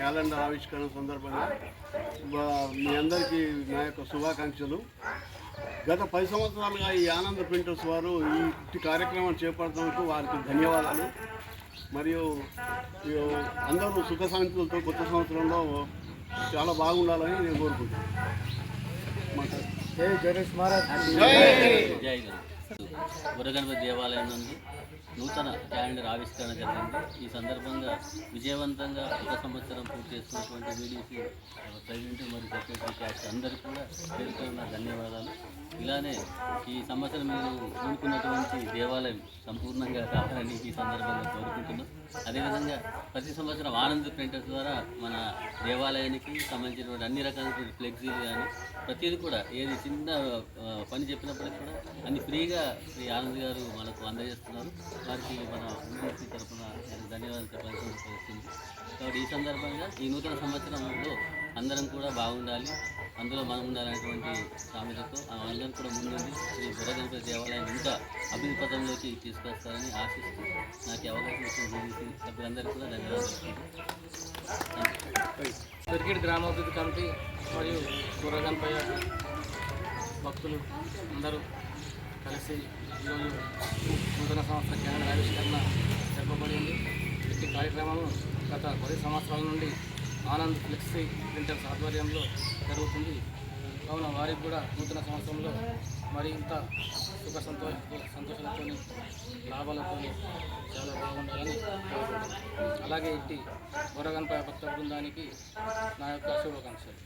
ఆవిష్కరణ సందర్భంగా మీ అందరికీ నా యొక్క శుభాకాంక్షలు. గత పది సంవత్సరాలుగా ఈ ఆనంద్ ప్రింటర్స్ వారు ఈ కార్యక్రమం చేపడుతున్నందుకు వారికి ధన్యవాదాలు. మరియు ఈ అందరూ సుఖ శాంతులతో కొత్త సంవత్సరంలో చాలా బాగుండాలని నేను కోరుకుంటున్నాను. జై గణేష్ మహారాజ్. జై! గురగణపతి దేవాలయం నుండి నూతన క్యాలెండర్ ఆవిష్కరణ జరిగింది. ఈ సందర్భంగా విజయవంతంగా ఒక సంవత్సరం పూర్తి చేసుకున్నటువంటి వీడీసీ ప్రెసిడెంట్ మరియు సెక్రటరీ క్యాస్ట్ అందరికీ కూడా పేరుకున్న ధన్యవాదాలు. ఇలానే ఈ సంవత్సరం మీరు కూడుకున్నటువంటి దేవాలయం సంపూర్ణంగా కావాలని ఈ సందర్భంగా కోరుకుంటున్నాం. అదేవిధంగా ప్రతి సంవత్సరం ఆనంద్ ప్రింటర్స్ ద్వారా మన దేవాలయానికి సంబంధించినటువంటి అన్ని రకాలైనటువంటి ఫ్లెక్సీలు కానీ ప్రతిదీ కూడా ఏది చిన్న పని చెప్పినప్పటికీ కూడా అన్ని ఫ్రీగా శ్రీ ఆనంద్ గారు మనకు అందజేస్తున్నారు. వారికి మన యూనివర్సిటీ తరఫున నేను ధన్యవాదాలు చెప్పాల్సి వస్తుంది కాబట్టి ఈ సందర్భంగా ఈ నూతన సంవత్సరంలో అందరం కూడా బాగుండాలి. అందులో మనం ఉండాలనేటువంటి సామెతతో ఆ అందరం కూడా ముందుండి శ్రీ బుర్రగణపతి దేవాలయం ఇంకా అభివృద్ధి పథంలోకి తీసుకొస్తారని ఆశిస్తూ నాకు అవకాశం ఇచ్చిన BBC సభ్యులందరికీ కూడా ధన్యవాదాలు క్రికెట్ గ్రామాభివృద్ధి కమిటీ మరియు కూరగంపయ్య భక్తులు అందరూ కలిసి ఈరోజు నూతన సంస్థ కేంద్ర ఆవిష్కరణ చెప్పబడింది ఈ కార్యక్రమం గత పది సంవత్సరాల నుండి ఆనంద్ ఫ్లెక్సీ ప్రింటర్స్ ఆధ్వర్యంలో జరుగుతుంది. కావున వారికి కూడా నూతన సంవత్సరంలో మరింత సుఖ సంతోష సంతోషాలతో లాభాలతో చాలా బాగుండాలని అలాగే ఇంటి బొరగంపై భక్త బృందానికి నా యొక్క శుభాకాంక్షలు.